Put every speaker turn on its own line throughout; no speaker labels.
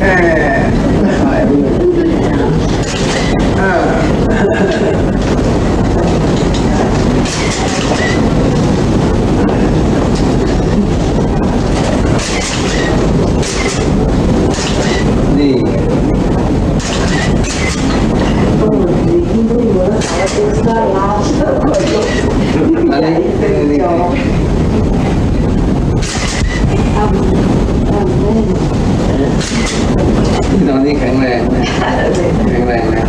นี่ นอนนี่แข็งแรงแข็งแรงนะ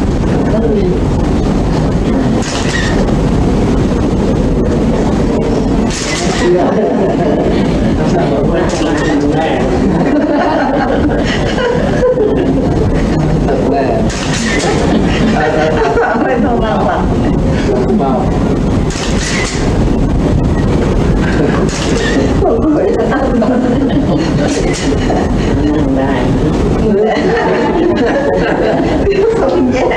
ตัดแรก
ไม่ต้องมาหวัง
เบา
นั่งได้ต้องแย่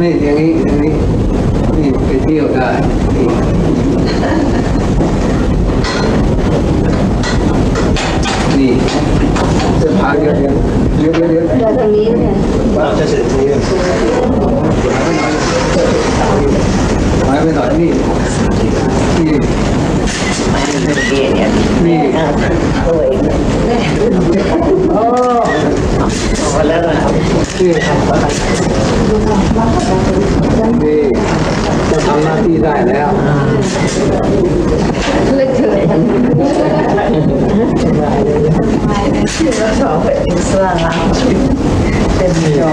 นี่อย่างนี้อย่างนี้นี่ไปเที่ยวได้นี่นี่เสื้อผ้าเดี๋ยวเดี๋ยวเดี๋ยวเดี๋ยวเดี๋ยว
แต่ตรงนี้เนี่ย
เราจะเสร็จทีหายไปหน่อยนี่นี่
ไม่เป็นเกย์เนี่ย
นี่
โอ้ย
อ๋อ
พอแล้วนะ
นี่นี่จะทำหน้าที่ได้แล้ว
เลิกเถิดชื่อว่าส องเป็นอิสลามเป็นจอ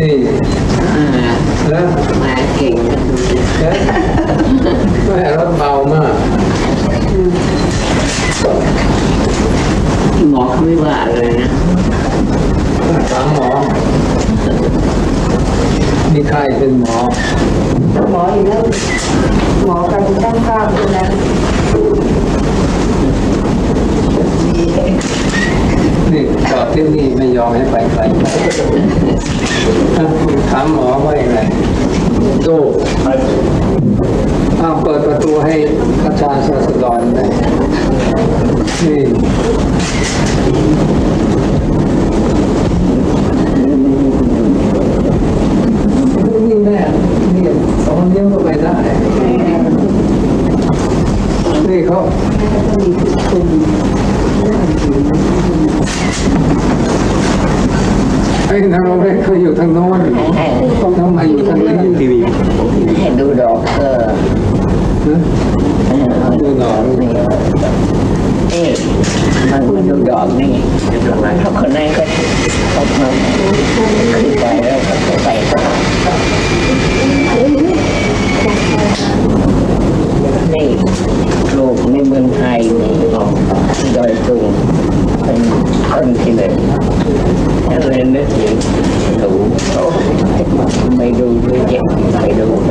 นี่แล้ว
มาเก่ง
แม่รถเบามาก
หมอเขาไม่ว่าเลยนะ
ถามหมอมีใครเป็นหมอ
หมออยู่แล้วหมอกันช่างภาพคนนั้น
นี่ จอดที่นี่ไม่ยอมให้ไปไกลถามหมอว่าอย่างไรดูอ้าวเปิดประตูให้ประชาชนสดรได้นี่นี่แม่นี่สองนิ้วก็ไปได้นี่เขา ไอ้นรกเนี่ยเขาอยู่ทางโน้นทำไมอยู่ทางนี้ทีวี
ให้ดูดอกเออ
ดูหนอน
นี่นี่มันดูดอกนี่เขาคนนั้นก็ เป็นต้นที่หนึ่งถ้าเรียนนึกถึงหนูไม่ดูด้วยเจ็บไปดูไ